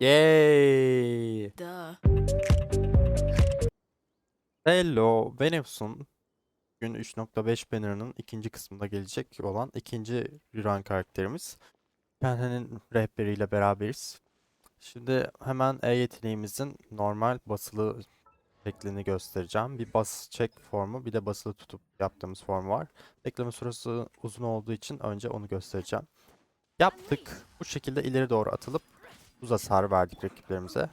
Yay! Duh. Hello, ben Efsun. Bugün 3.5 banner'ının ikinci kısmında gelecek olan ikinci run karakterimiz. Kendi'nin rehberiyle beraberiz. Şimdi hemen E yeteneğimizin normal basılı şeklini göstereceğim. Bir bas check formu bir de basılı tutup yaptığımız form var. Bekleme süresi uzun olduğu için önce onu göstereceğim. Yaptık. Bu şekilde ileri doğru atılıp buz hasarı verdik rakiplerimize.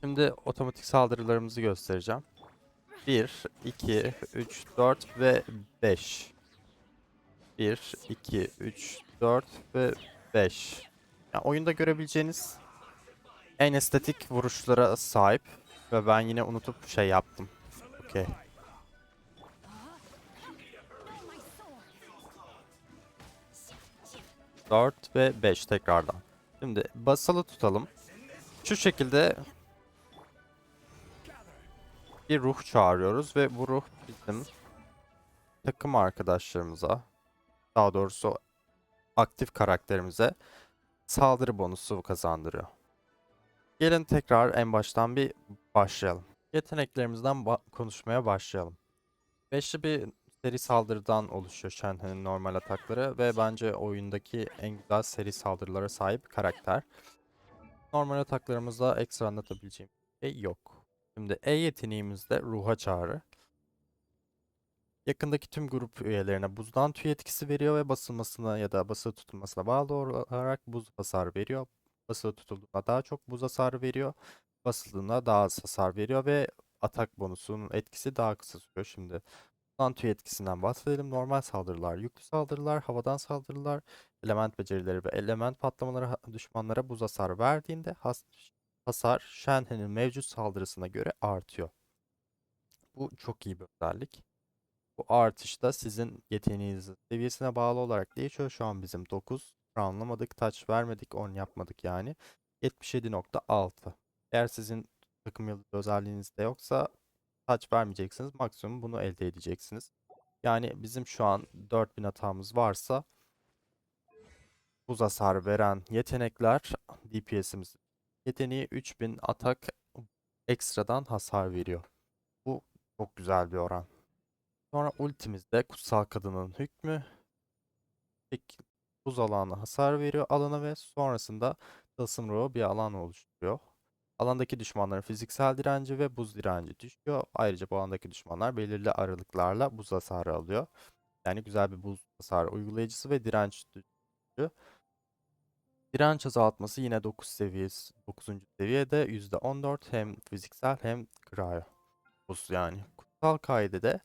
Şimdi otomatik saldırılarımızı göstereceğim. 1, 2, 3, 4 ve 5. 1, 2, 3, 4 ve 5. Yani oyunda görebileceğiniz en estetik vuruşlara sahip. Ve ben yine unutup şey yaptım. Okey. Dört ve 5 tekrardan. Şimdi basalı tutalım. Şu şekilde bir ruh çağırıyoruz ve bu ruh bizim takım arkadaşlarımıza, daha doğrusu aktif karakterimize saldırı bonusu kazandırıyor. Gelin tekrar en baştan bir başlayalım. Yeteneklerimizden ba- konuşmaya başlayalım. Beşli bir seri saldırıdan oluşuyor Shenhe'nin normal atakları ve bence oyundaki en güzel seri saldırılara sahip karakter. Normal ataklarımızda ekstra anlatabileceğim bir şey yok. Şimdi E yeteneğimizde ruha çağrı. Yakındaki tüm grup üyelerine buzdan tüy etkisi veriyor ve basılmasına ya da basılı tutulmasına bağlı olarak buz hasarı veriyor. Basılı tutulduğunda daha çok buz hasarı veriyor. Basıldığında daha az hasar veriyor ve atak bonusunun etkisi daha kısa sürüyor. Şimdi tüy etkisinden bahsedelim. Normal saldırılar, yüklü saldırılar, havadan saldırılar, element becerileri ve element patlamaları düşmanlara buz hasarı verdiğinde has hasar Shenhe'nin mevcut saldırısına göre artıyor. Bu çok iyi bir özellik. Bu artış da sizin yeteneğinizin seviyesine bağlı olarak değişiyor. Şu an bizim 9. Roundlamadık, touch vermedik, 10 yapmadık yani. 77.6. Eğer sizin takım yıldızı özelliğiniz de yoksa touch vermeyeceksiniz. Maksimum bunu elde edeceksiniz. Yani bizim şu an 4000 hatamız varsa buz hasarı veren yetenekler DPS'imiz yeteneği 3000 atak ekstradan hasar veriyor. Bu çok güzel bir oran. Sonra ultimizde kutsal kadının hükmü buz alanı hasar veriyor alana ve sonrasında tılsım ruhu bir alan oluşturuyor. Alandaki düşmanların fiziksel direnci ve buz direnci düşüyor. Ayrıca bu alandaki düşmanlar belirli aralıklarla buz hasarı alıyor. Yani güzel bir buz hasarı uygulayıcısı ve direnç düşürücü. Direnç azaltması yine 9 seviyesi 9. seviyede %14 hem fiziksel hem cryo. Buz yani. Kutsal kaidede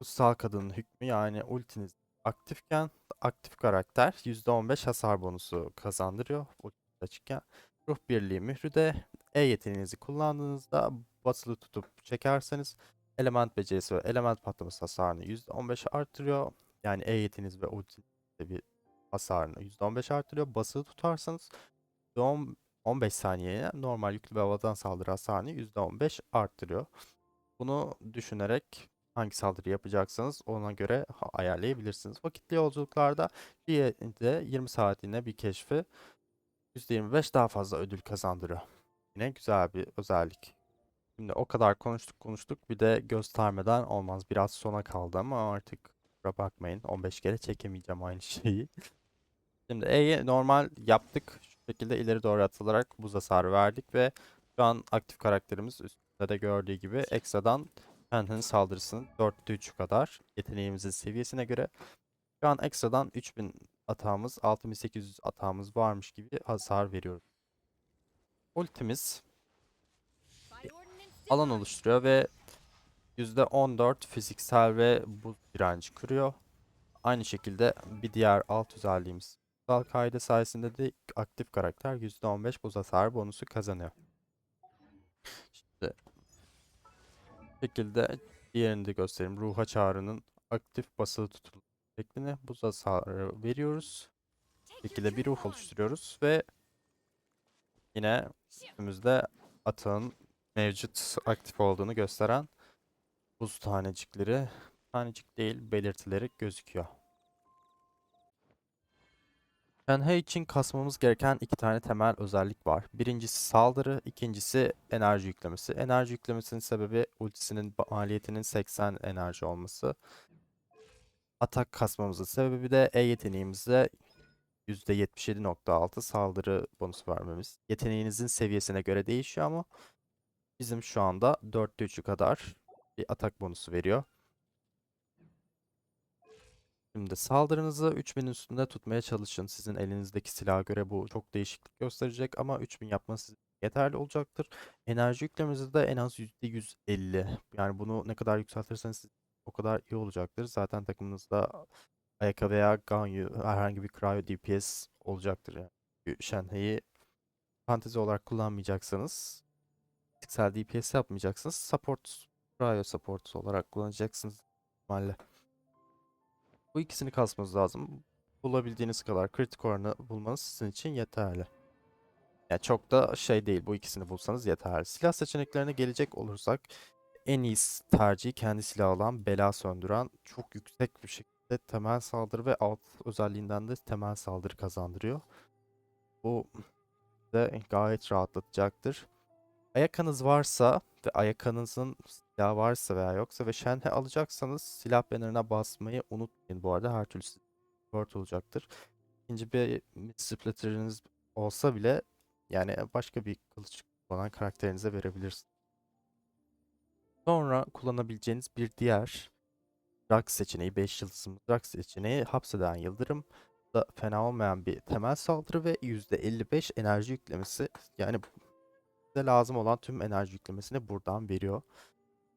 kutsal kadının hükmü yani ultiniz aktifken aktif karakter %15 hasar bonusu kazandırıyor ultiniz açıkken. Ruh birliği mührü de E yeteneğinizi kullandığınızda basılı tutup çekerseniz element becerisi ve element patlaması hasarını %15 artırıyor. Yani E yeteneğiniz ve ultiniz bir hasarını %15 artırıyor. Basılı tutarsanız %10 15 saniyeye normal yüklü ve havadan saldırı hasarını %15 arttırıyor. Bunu düşünerek hangi saldırı yapacaksanız ona göre ayarlayabilirsiniz. Vakitli yolculuklarda de 20 saatliğine bir keşfi %25 daha fazla ödül kazandırıyor. Yine güzel bir özellik. Şimdi o kadar konuştuk konuştuk bir de göstermeden olmaz. Biraz sona kaldı ama artık kusura bakmayın 15 kere çekemeyeceğim aynı şeyi. Şimdi E'yi normal yaptık. Şu şekilde ileri doğru atılarak buz hasarı verdik ve şu an aktif karakterimiz üstünde de gördüğü gibi ekstradan Phantom'ın saldırısının 4'te 3'ü kadar yeteneğimizin seviyesine göre şu an ekstradan 3000 atağımız 6800 atağımız varmış gibi hasar veriyoruz. Ultimiz alan oluşturuyor ve %14 fiziksel ve buz direnci kırıyor. Aynı şekilde bir diğer alt özelliğimiz Kutsal kaydı sayesinde de aktif karakter %15 buz hasarı bonusu kazanıyor. Şimdi bu şekilde diğerini de göstereyim. Ruha çağrının aktif basılı tutulu şeklini buz hasarı veriyoruz. Bu şekilde bir ruh oluşturuyoruz ve yine üstümüzde atağın mevcut aktif olduğunu gösteren buz tanecikleri, tanecik değil belirtileri gözüküyor. Shenhe için kasmamız gereken iki tane temel özellik var. Birincisi saldırı, ikincisi enerji yüklemesi. Enerji yüklemesinin sebebi ultisinin maliyetinin 80 enerji olması. Atak kasmamızın sebebi de E yeteneğimize %77.6 saldırı bonusu vermemiz. Yeteneğinizin seviyesine göre değişiyor ama bizim şu anda 4'te 3'ü kadar bir atak bonusu veriyor. Şimdi saldırınızı 3000 üstünde tutmaya çalışın. Sizin elinizdeki silaha göre bu çok değişiklik gösterecek ama 3000 yapmanız sizin için yeterli olacaktır. Enerji yüklemenizi de en az %150. Yani bunu ne kadar yükseltirseniz o kadar iyi olacaktır. Zaten takımınızda Ayaka veya Ganyu herhangi bir Cryo DPS olacaktır. Yani. Shenhe'yi fantezi olarak kullanmayacaksanız fiziksel DPS yapmayacaksınız. Support, Cryo support olarak kullanacaksınız ihtimalle. Bu ikisini kasmanız lazım. Bulabildiğiniz kadar kritik oranı bulmanız sizin için yeterli. Yani çok da şey değil. Bu ikisini bulsanız yeterli. Silah seçeneklerine gelecek olursak en iyi tercih kendi silahı olan bela söndüren çok yüksek bir şekilde temel saldırı ve alt özelliğinden de temel saldırı kazandırıyor. Bu de gayet rahatlatacaktır. Ayakanız varsa ve ayakanızın silahı varsa veya yoksa ve Shenhe alacaksanız silah bannerına basmayı unutmayın. Bu arada her türlü support olacaktır. İkinci bir splitter'ınız olsa bile yani başka bir kılıç kullanan karakterinize verebilirsiniz. Sonra kullanabileceğiniz bir diğer Rax seçeneği 5 yıldızımız Rax seçeneği hapseden yıldırım da fena olmayan bir temel saldırı ve %55 enerji yüklemesi. Yani size lazım olan tüm enerji yüklemesini buradan veriyor.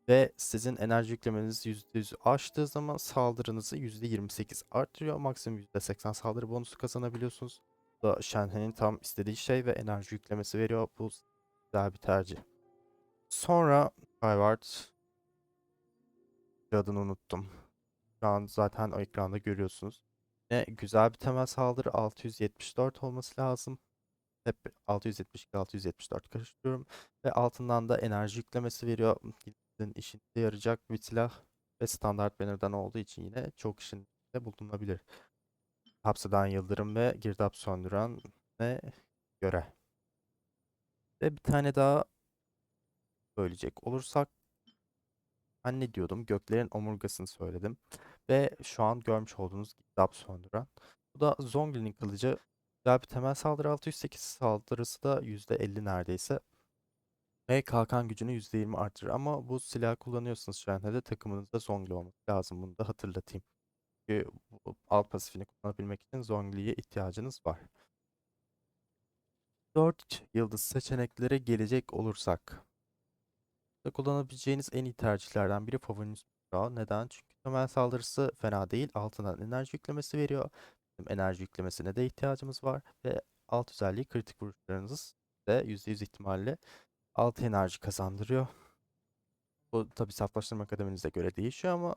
Ve sizin enerji yüklemeniz %100'ü aştığı zaman saldırınızı %28 artırıyor. Maksimum %80 saldırı bonusu kazanabiliyorsunuz. Bu da Shenhe'nin tam istediği şey ve enerji yüklemesi veriyor. Bu güzel bir tercih. Sonra Skyward adını unuttum. Şu an zaten o ekranda görüyorsunuz. Ne güzel bir temel saldırı 674 olması lazım. Hep 672 674 karıştırıyorum ve altından da enerji yüklemesi veriyor. Sizin işinize yarayacak bir silah ve standart banner'dan olduğu için yine çok işinde bulunabilir. Hapseden yıldırım ve girdap söndüren ne göre. Ve bir tane daha söyleyecek olursak ben ne diyordum? Göklerin omurgasını söyledim. Ve şu an görmüş olduğunuz girdap söndüren. Bu da Zhongli'nin kılıcı. Güzel bir temel saldırı 608 saldırısı da %50 neredeyse. Ve kalkan gücünü %20 artırır. Ama bu silah kullanıyorsanız şu an de takımınızda Zhongli olması lazım. Bunu da hatırlatayım. Çünkü alt pasifini kullanabilmek için Zhongli'ye ihtiyacınız var. 4 yıldız seçeneklere gelecek olursak. Burada kullanabileceğiniz en iyi tercihlerden biri Favorinius Mizrağı. Neden? Çünkü temel saldırısı fena değil. Altından enerji yüklemesi veriyor. Bizim enerji yüklemesine de ihtiyacımız var. Ve alt özelliği kritik vuruşlarınız de %100 ihtimalle 6 enerji kazandırıyor. Bu tabi saflaştırma akademinizde göre değişiyor ama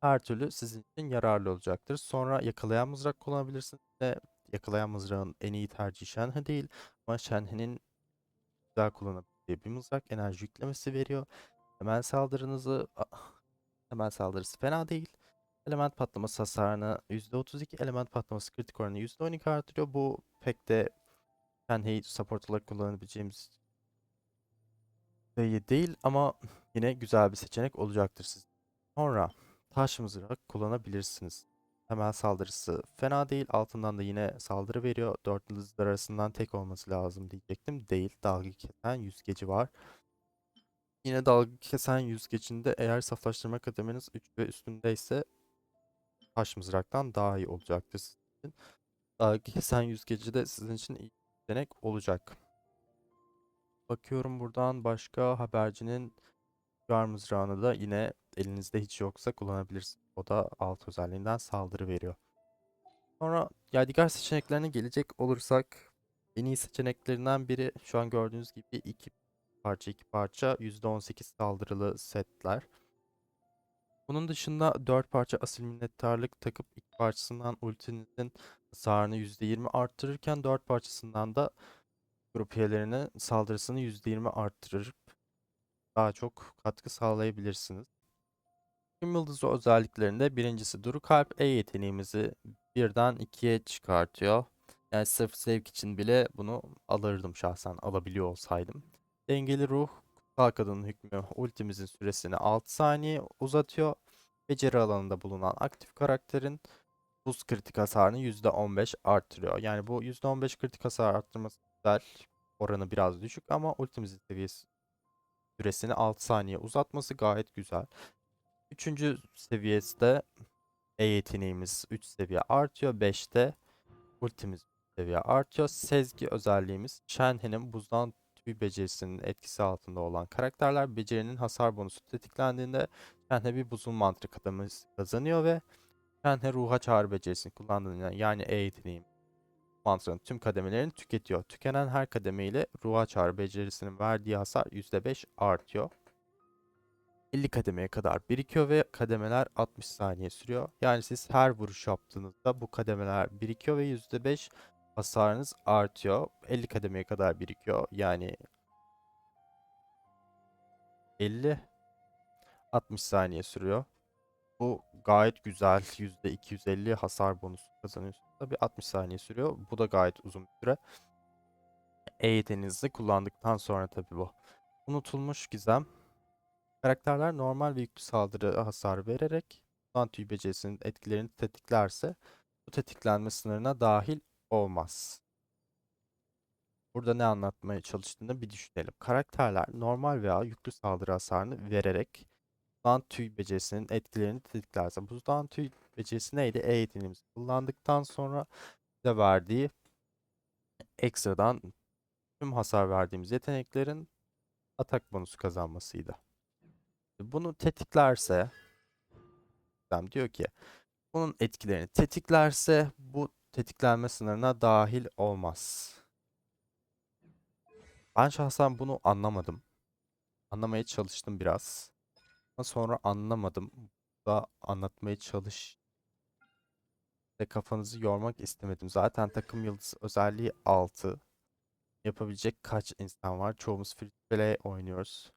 her türlü sizin için yararlı olacaktır. Sonra yakalayan mızrak kullanabilirsiniz. De yakalayan mızrağın en iyi tercihi Shenhe değil ama Shenhe'nin güzel kullanabildiği bir mızrak enerji yüklemesi veriyor. Temel saldırınızı temel saldırısı fena değil. Element patlaması hasarını %32, element patlaması kritik oranı %12 artırıyor. Bu pek de Shenhe'yi support olarak kullanabileceğimiz iyi değil ama yine güzel bir seçenek olacaktır sizin. Sonra taş mızrak kullanabilirsiniz. Temel saldırısı fena değil. Altından da yine saldırı veriyor. Dört yıldızlar arasından tek olması lazım diyecektim. Değil. Dalga kesen yüzgeci var. Yine dalga kesen yüzgecinde eğer saflaştırma kademeniz 3 ve üstündeyse taş mızraktan daha iyi olacaktır sizin için. Dalga kesen yüzgeci de sizin için iyi bir seçenek olacak. Bakıyorum buradan başka habercinin Rüzgar mızrağını da yine elinizde hiç yoksa kullanabilirsiniz. O da alt özelliğinden saldırı veriyor. Sonra yadigar seçeneklerine gelecek olursak en iyi seçeneklerinden biri şu an gördüğünüz gibi iki parça iki parça %18 saldırılı setler. Bunun dışında 4 parça asil minnettarlık takıp iki parçasından ultinizin hasarını %20 arttırırken 4 parçasından da grup üyelerine saldırısını %20 arttırır daha çok katkı sağlayabilirsiniz. Tüm yıldızı özelliklerinde birincisi Duru Kalp E yeteneğimizi birden ikiye çıkartıyor. Yani sırf zevk için bile bunu alırdım şahsen alabiliyor olsaydım. Dengeli ruh kutsal kadının hükmü ultimizin süresini 6 saniye uzatıyor. Beceri alanında bulunan aktif karakterin buz kritik hasarını %15 arttırıyor. Yani bu %15 kritik hasar arttırması güzel. Oranı biraz düşük ama ultimizin seviyesi süresini 6 saniye uzatması gayet güzel. Üçüncü seviyesi de E yeteneğimiz 3 seviye artıyor. 5'te ultimiz seviye artıyor. Sezgi özelliğimiz Shenhe'nin buzdan tüy becerisinin etkisi altında olan karakterler becerinin hasar bonusu tetiklendiğinde Shenhe bir buzul mantığı kademesi kazanıyor ve Shenhe ruha çağrı becerisini kullandığında yani E yeteneği mantranın tüm kademelerini tüketiyor. Tükenen her kademe ile ruha çağrı becerisinin verdiği hasar %5 artıyor. 50 kademeye kadar birikiyor ve kademeler 60 saniye sürüyor. Yani siz her vuruş yaptığınızda bu kademeler birikiyor ve %5 hasarınız artıyor. 50 kademeye kadar birikiyor. Yani 50 60 saniye sürüyor. Bu gayet güzel. %250 hasar bonusu kazanıyorsunuz. Tabii 60 saniye sürüyor. Bu da gayet uzun bir süre. E yeteneğinizi kullandıktan sonra tabii bu. Unutulmuş gizem. Karakterler normal ve yüklü saldırı hasarı vererek Lan tüy becerisinin etkilerini tetiklerse bu tetiklenme sınırına dahil olmaz. Burada ne anlatmaya çalıştığını bir düşünelim. Karakterler normal veya yüklü saldırı hasarını vererek buzdan tüy becerisinin etkilerini tetiklerse. Buzdan tüy becerisi neydi? E yeteneğimizi kullandıktan sonra bize verdiği ekstradan tüm hasar verdiğimiz yeteneklerin atak bonusu kazanmasıydı. Bunu tetiklerse diyor ki bunun etkilerini tetiklerse bu tetiklenme sınırına dahil olmaz. Ben şahsen bunu anlamadım. Anlamaya çalıştım biraz. Ama sonra anlamadım. Da anlatmaya çalış. Ve kafanızı yormak istemedim. Zaten takım yıldız özelliği 6. Yapabilecek kaç insan var? Çoğumuz free play oynuyoruz.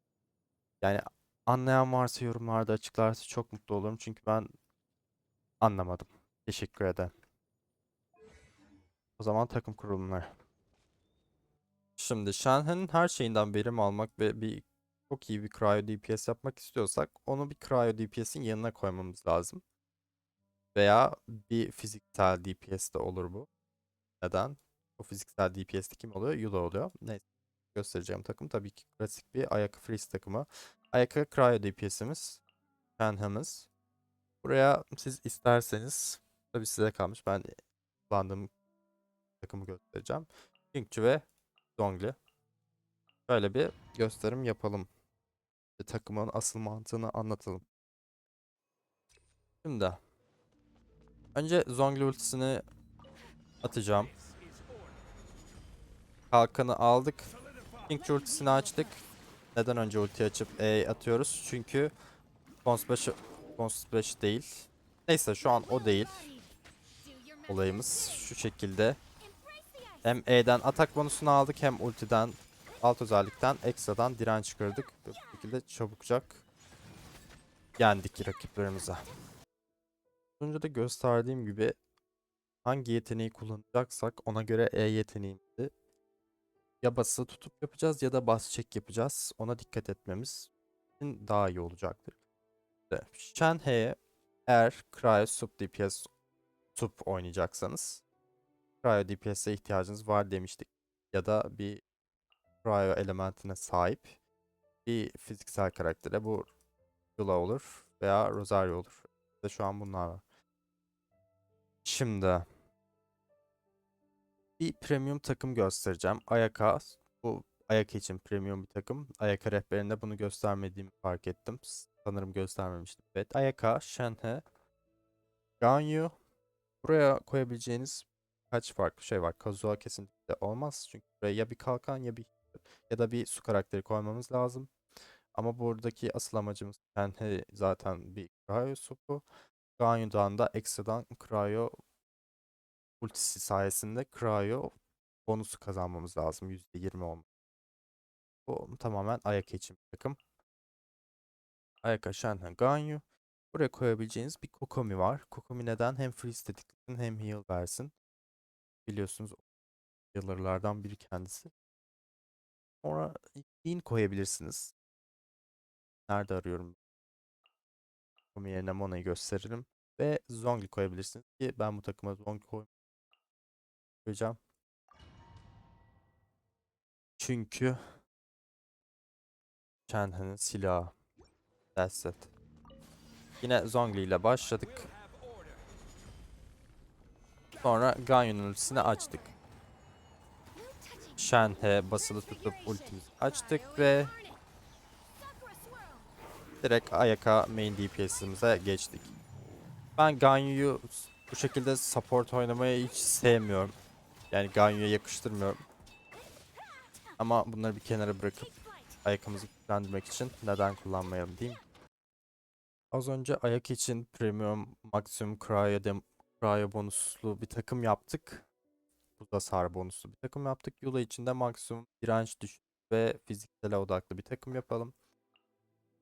Yani anlayan varsa yorumlarda açıklarsa çok mutlu olurum. Çünkü ben anlamadım. Teşekkür ederim. O zaman takım kurulumları. Şimdi Shenhe'nin her şeyinden verim almak ve bir çok iyi bir cryo DPS yapmak istiyorsak onu bir cryo DPS'in yanına koymamız lazım. Veya bir fiziksel DPS de olur bu. Neden? O fiziksel DPS'de kim oluyor? Yulo oluyor. Neyse göstereceğim takım tabii ki klasik bir Ayaka Freeze takımı. Ayaka cryo DPS'imiz. Shenhe'miz. Buraya siz isterseniz tabii size kalmış. Ben kullandığım takımı göstereceğim. Pinkçu ve Zongli. Böyle bir gösterim yapalım. Bir takımın asıl mantığını anlatalım. Şimdi önce Zongli ultisini atacağım. Kalkanı aldık. Pinkçu ultisini açtık. Neden önce ulti açıp E atıyoruz? Çünkü Cons 5, Cons 5 değil. Neyse şu an o değil. Olayımız şu şekilde. Hem E'den atak bonusunu aldık hem ultiden alt özellikten ekstradan direnç kırdık. Bu şekilde çabukçak yendik rakiplerimize. Önce de gösterdiğim gibi hangi yeteneği kullanacaksak ona göre E yeteneğimizi ya bası tutup yapacağız ya da bas çek yapacağız. Ona dikkat etmemiz daha iyi olacaktır. Shenhe'ye eğer Cryo Sub DPS Sub oynayacaksanız Cryo DPS'e ihtiyacınız var demiştik. Ya da bir Cryo elementine sahip bir fiziksel karaktere bu Yula olur veya Rosario olur. İşte şu an bunlar var. Şimdi bir premium takım göstereceğim. Ayaka bu Ayaka için premium bir takım. Ayaka rehberinde bunu göstermediğimi fark ettim. Sanırım göstermemiştim. Evet Ayaka, Shenhe, Ganyu. Buraya koyabileceğiniz kaç farklı şey var. Kazuha kesinlikle olmaz. Çünkü buraya ya bir kalkan ya bir ya da bir su karakteri koymamız lazım. Ama buradaki asıl amacımız Shenhe zaten bir Cryo supu. Ganyu'dan da ekstradan Cryo ultisi sayesinde Cryo bonusu kazanmamız lazım. %20 olmak. Bu tamamen Ayaka için bir takım. Ayaka, Shenhe, Ganyu. Buraya koyabileceğiniz bir Kokomi var. Kokomi neden? Hem freeze tetiklesin hem heal versin. Biliyorsunuz healer'lardan biri kendisi. Sonra Dean koyabilirsiniz. Nerede arıyorum? Onun yerine Mona'yı gösteririm. Ve Zhongli koyabilirsiniz ki ben bu takıma Zhongli koy- koyacağım. Çünkü Shenhe'nin silahı. That's it. Yine Zhongli ile başladık. Sonra Ganyu'nun ultisini açtık. Shenhe basılı tutup ultimizi açtık ve direkt Ayaka main DPS'imize geçtik. Ben Ganyu'yu bu şekilde support oynamayı hiç sevmiyorum. Yani Ganyu'ya yakıştırmıyorum. Ama bunları bir kenara bırakıp Ayaka'mızı güçlendirmek için neden kullanmayalım diyeyim. Az önce Ayak için Premium Maximum Cryo, dem Cryo bonuslu bir takım yaptık. Bu da SAR bonuslu bir takım yaptık. Yula için de maksimum direnç düşük ve fiziksele odaklı bir takım yapalım.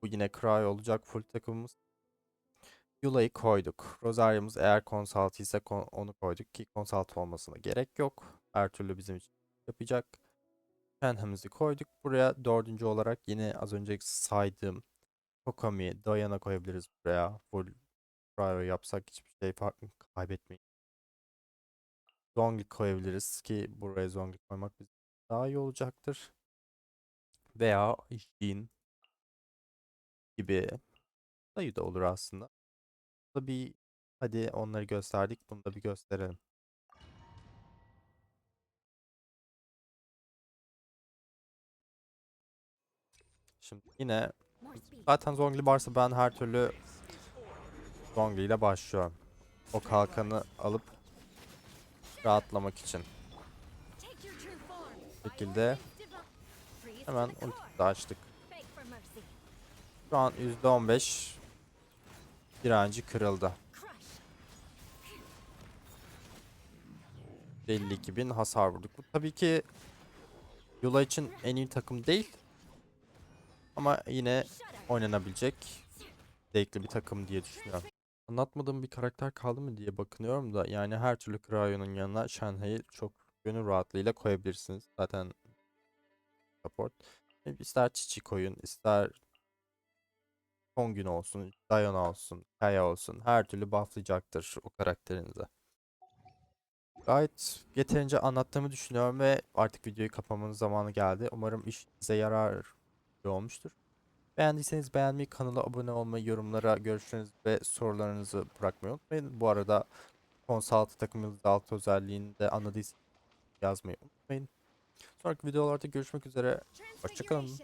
Bu yine Cryo olacak full takımımız. Yula'yı koyduk. Rosaria'mız eğer konsalt ise onu koyduk ki konsalt olmasına gerek yok. Her türlü bizim için yapacak. Shenhe'mizi koyduk. Buraya dördüncü olarak yine az önce saydığım Kokomi, Diana koyabiliriz buraya. Full Cryo yapsak hiçbir şey farklı kaybetmeyin. Zongli koyabiliriz ki buraya Zongli koymak bizim daha iyi olacaktır. Veya Jin gibi sayı da olur aslında. Da bir hadi onları gösterdik. Bunu da bir gösterelim. Şimdi yine zaten Zongli varsa ben her türlü Zongli ile başlıyorum. O kalkanı alıp rahatlamak için. Bu şekilde Hemen ulti açtık. Şu an %15 direnci kırıldı. 52 bin hasar vurduk. Bu tabii ki Yula için en iyi takım değil. Ama yine oynanabilecek zevkli bir takım diye düşünüyorum. Anlatmadığım bir karakter kaldı mı diye bakınıyorum da yani her türlü Cryo'nun yanına Shenhe'yi çok gönül rahatlığıyla koyabilirsiniz. Zaten support. E, İster Chichi koyun, ister Kongün olsun, Diana olsun, Kaya olsun her türlü bufflayacaktır o karakterinize. Gayet yeterince anlattığımı düşünüyorum ve artık videoyu kapamanın zamanı geldi. Umarım işinize yarar olmuştur. Beğendiyseniz beğenmeyi, kanala abone olmayı, yorumlara görüşlerinizi ve sorularınızı bırakmayı unutmayın. Bu arada Consult takımımızın alt özelliğini de anladıysanız yazmayı unutmayın. Sonraki videolarda görüşmek üzere. Hoşçakalın.